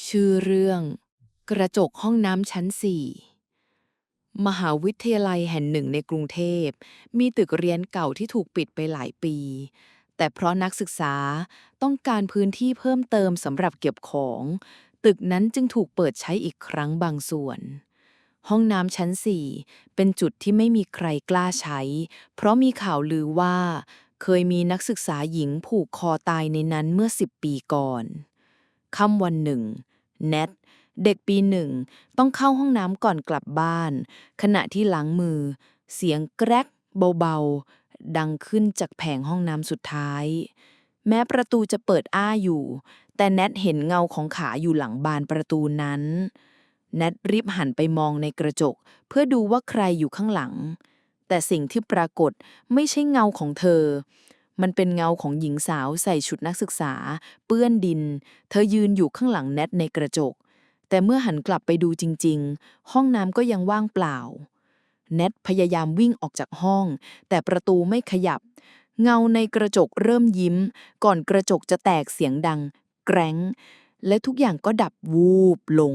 ชื่อเรื่อง กระจกห้องน้ำชั้น4มหาวิทยาลัยแห่งหนึ่งในกรุงเทพ มีตึกเรียนเก่าที่ถูกปิดไปหลายปี แต่เพราะนักศึกษาต้องการพื้นที่เพิ่มเติมสำหรับเก็บของ ตึกนั้นจึงถูกเปิดใช้อีกครั้งบางส่วน ห้องน้ำชั้น4เป็นจุดที่ไม่มีใครกล้าใช้ เพราะมีข่าวลือว่า เคยมีนักศึกษาหญิงผูกคอตายในนั้นเมื่อ10ปีก่อน ค่ำวันหนึ่งแนทเด็กปีหนึ่ง ต้องเข้าห้องน้ำก่อนกลับบ้าน ขณะที่ล้างมือ เสียงแกรกเบาๆ ดังขึ้นจากแผงห้องน้ำสุดท้าย แม้ประตูจะเปิดอ้าอยู่ แต่แนทเห็นเงาของขาอยู่หลังบานประตูนั้นแนทรีบหันไปมองในกระจก เพื่อดูว่าใครอยู่ข้างหลัง แต่สิ่งที่ปรากฏไม่ใช่เงาของเธอ มันเป็นเงาของหญิงสาวใส่ชุดนักศึกษา เปื้อนดิน เธอยืนอยู่ข้างหลังแนทในกระจก แต่เมื่อหันกลับไปดูจริง ๆ ห้องน้ำก็ยังว่างเปล่า แนทพยายามวิ่งออกจากห้อง แต่ประตูไม่ขยับ เงาในกระจกเริ่มยิ้ม ก่อนกระจกจะแตกเสียงดัง แกร้ง และทุกอย่างก็ดับวูบลง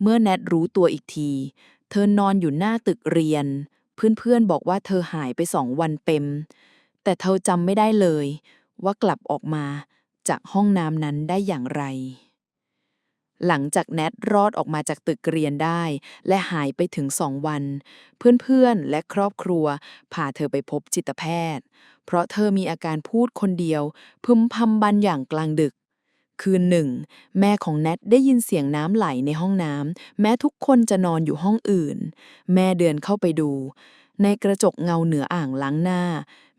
เมื่อแนทรู้ตัวอีกที เธอนอนอยู่หน้าตึกเรียน เพื่อนๆบอกว่าเธอหายไปสองวันเต็ม แต่เธอจำไม่ได้เลย ว่ากลับออกมาจากห้องน้ำนั้นได้อย่างไร หลังจากแนทรอดออกมาจากตึกเรียนได้ และหายไปถึงสองวัน เพื่อนๆและครอบครัวพาเธอไปพบจิตแพทย์ เพราะเธอมีอาการพูดคนเดียว พึมพำบันอย่างกลางดึกคืนหนึ่ง แม่ของแนทได้ยินเสียงน้ำไหลในห้องน้ำแม้ทุกคนจะนอนอยู่ห้องอื่น แม่เดินเข้าไปดู ในกระจกเงาเหนืออ่างล้างหน้า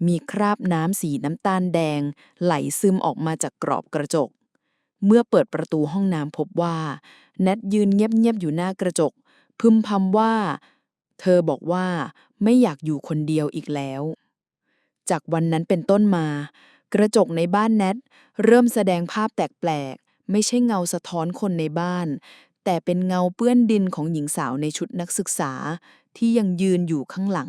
มีคราบน้ำสีน้ำตาลแดง ไหลซึมออกมาจากกรอบกระจก เมื่อเปิดประตูห้องน้ำพบว่า แนทยืนเงียบๆอยู่หน้ากระจก พึมพำว่า เธอบอกว่าไม่อยากอยู่คนเดียวอีกแล้ว จากวันนั้นเป็นต้นมา กระจกในบ้านแนทเริ่มแสดงภาพแปลกๆไม่ใช่เงาสะท้อนคนในบ้านแต่เป็นเงาเปื้อนดินของหญิงสาวในชุดนักศึกษา ที่ยังยืนอยู่ข้างหลัง